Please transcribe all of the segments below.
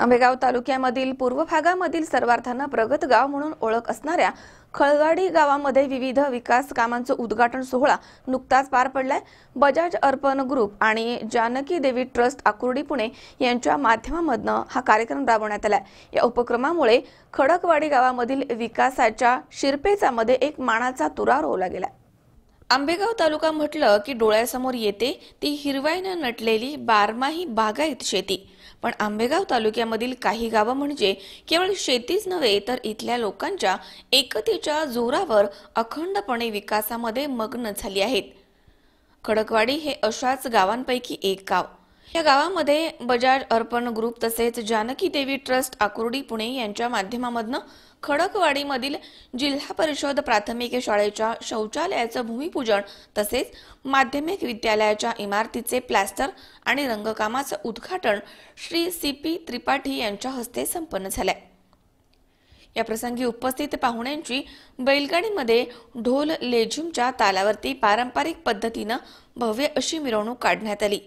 आंबेगाव तालुक्यामधील पूर्व भागामधील सर्वार्थांना प्रगत गाव म्हणून ओळख असणाऱ्या खळगाडी गावामध्ये विविध विकास कामांचं उद्घाटन सोहळा नुकताच पार पडलाय. बजाज अर्पण ग्रुप आणि जानकी देवी ट्रस्ट आकुर्डी पुणे यांच्या माध्यमामधनं हा कार्यक्रम राबवण्यात आला या उपक्रमामुळे खडकवाडी गावामधील विकासाच्या शिरपेचामध्ये एक मानाचा तुरा रोवला गेला आंबेगाव तालुका म्हटलं की डोळ्यासमोर येते ती हिरवाईनं नटलेली बारमाही बागायत शेती. पण आंबेगाव तालुक्यामधील काही गावं म्हणजे केवळ शेतीच नव्हे तर इथल्या लोकांच्या एकतेच्या जोरावर अखंडपणे विकासामध्ये मग्न झाली आहेत. खडकवाडी हे अशाच गावांपैकी एक गाव. या गावामध्ये बजाज अर्पण ग्रुप तसेच जानकी देवी ट्रस्ट आकुर्डी पुणे यांच्या माध्यमामधनं खडकवाडीमधील जिल्हा परिषद प्राथमिक शाळेच्या शौचालयाचं भूमिपूजन तसेच माध्यमिक विद्यालयाच्या इमारतीचे प्लॅस्टर आणि रंगकामाचं उद्घाटन श्री सी पी त्रिपाठी यांच्या हस्ते संपन्न झालंय. या प्रसंगी उपस्थित पाहुण्यांची बैलगाडीमध्ये ढोल लेझिमच्या तालावरती पारंपरिक पद्धतीनं भव्य अशी मिरवणूक काढण्यात आली.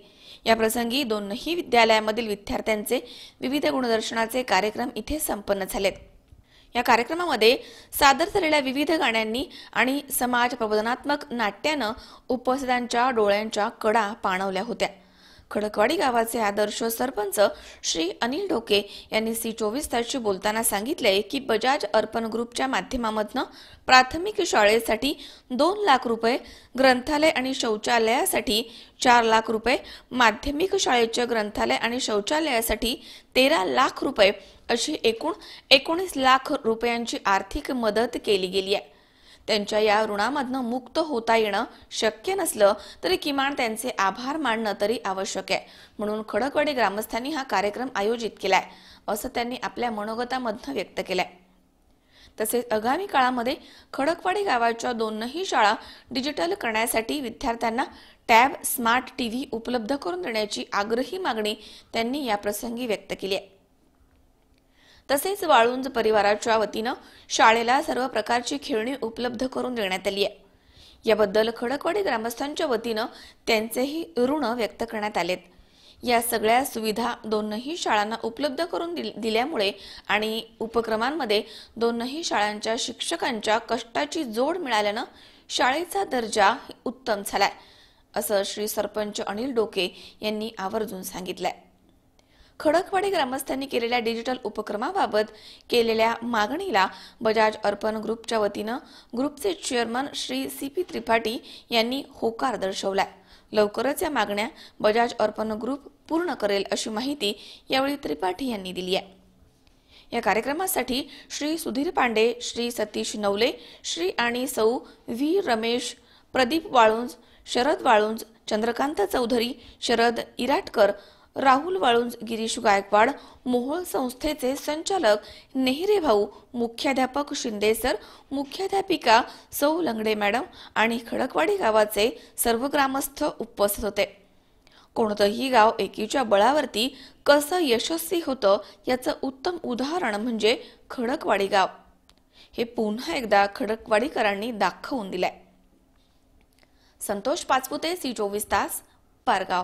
या प्रसंगी दोनही विद्यालयामधील विद्यार्थ्यांचे विविध गुणदर्शनाचे कार्यक्रम इथे संपन्न झालेत. या कार्यक्रमामध्ये सादर झालेल्या विविध गाण्यांनी आणि समाज प्रबोधनात्मक नाट्यानं उपस्थितांच्या डोळ्यांच्या कडा पाणवल्या होत्या. खडकवाडी गावाचे आदर्श सरपंच श्री अनिल डोके यांनी सी चोवीस तासशी बोलताना सांगितले की बजाज अर्पण ग्रुपच्या माध्यमामधनं प्राथमिक शाळेसाठी दोन लाख रुपये ग्रंथालय आणि शौचालयासाठी चार लाख रुपये माध्यमिक शाळेच्या ग्रंथालय आणि शौचालयासाठी तेरा लाख रुपये अशी एकूण एकोणीस लाख रुपयांची आर्थिक मदत केली गेली आहे. त्यांच्या या ऋणामधनं मुक्त होता येणं शक्य नसलं तरी किमान त्यांचे आभार मानणं तरी आवश्यक आहे. म्हणून खडकवाडी ग्रामस्थांनी हा कार्यक्रम आयोजित केलाय असं त्यांनी आपल्या मनोगतामधनं व्यक्त केलंय. तसेच आगामी काळामध्ये खडकवाडी गावाच्या दोनही शाळा डिजिटल करण्यासाठी विद्यार्थ्यांना टॅब स्मार्ट टीव्ही उपलब्ध करून देण्याची आग्रही मागणी त्यांनी या प्रसंगी व्यक्त केली आहे. तसेच वाळुंज परिवाराच्या वतीनं शाळेला सर्व प्रकारची खेळणी उपलब्ध करून देण्यात आली आहे. याबद्दल खडकवाडी ग्रामस्थांच्या वतीनं त्यांचेही ऋण व्यक्त करण्यात आलेत. या सगळ्या सुविधा दोनही शाळांना उपलब्ध करून दिल- दिल्यामुळे आणि उपक्रमांमध्ये दोनही शाळांच्या शिक्षकांच्या कष्टाची जोड मिळाल्यानं शाळेचा दर्जा उत्तम झालाय असं श्री सरपंच अनिल डोके यांनी आवर्जून सांगितलंय. खडकवाडी ग्रामस्थांनी केलेल्या डिजिटल उपक्रमाबाबत केलेल्या मागणीला बजाज अर्पण ग्रुपच्या वतीनं ग्रुपचे chairman Shri C P Tripathi यांनी होकार दर्शवलाय. लवकरच या मागण्या बजाज अर्पण ग्रुप पूर्ण करेल अशी माहिती यावेळी त्रिपाठी यांनी दिली आहे. या कार्यक्रमासाठी श्री सुधीर पांडे श्री सतीश नवले श्री आणि सौ व्ही रमेश प्रदीप वाळुंज शरद वाळुंज चंद्रकांत चौधरी शरद इराटकर राहुल वाळुंज गिरीश गायकवाड मोहोळ संस्थेचे संचालक नेहरे भाऊ मुख्याध्यापक शिंदे सर मुख्याध्यापिका सौ लंगडे मॅडम आणि खडकवाडी गावाचे सर्व ग्रामस्थ उपस्थित होते. कोणतंही गाव एकीच्या बळावरती कसं यशस्वी होतं याचं उत्तम उदाहरण म्हणजे खडकवाडी गाव. हे पुन्हा एकदा खडकवाडीकरांनी दाखवून दिलंय. संतोष पाचपुते सी चोवीस तास पारगाव.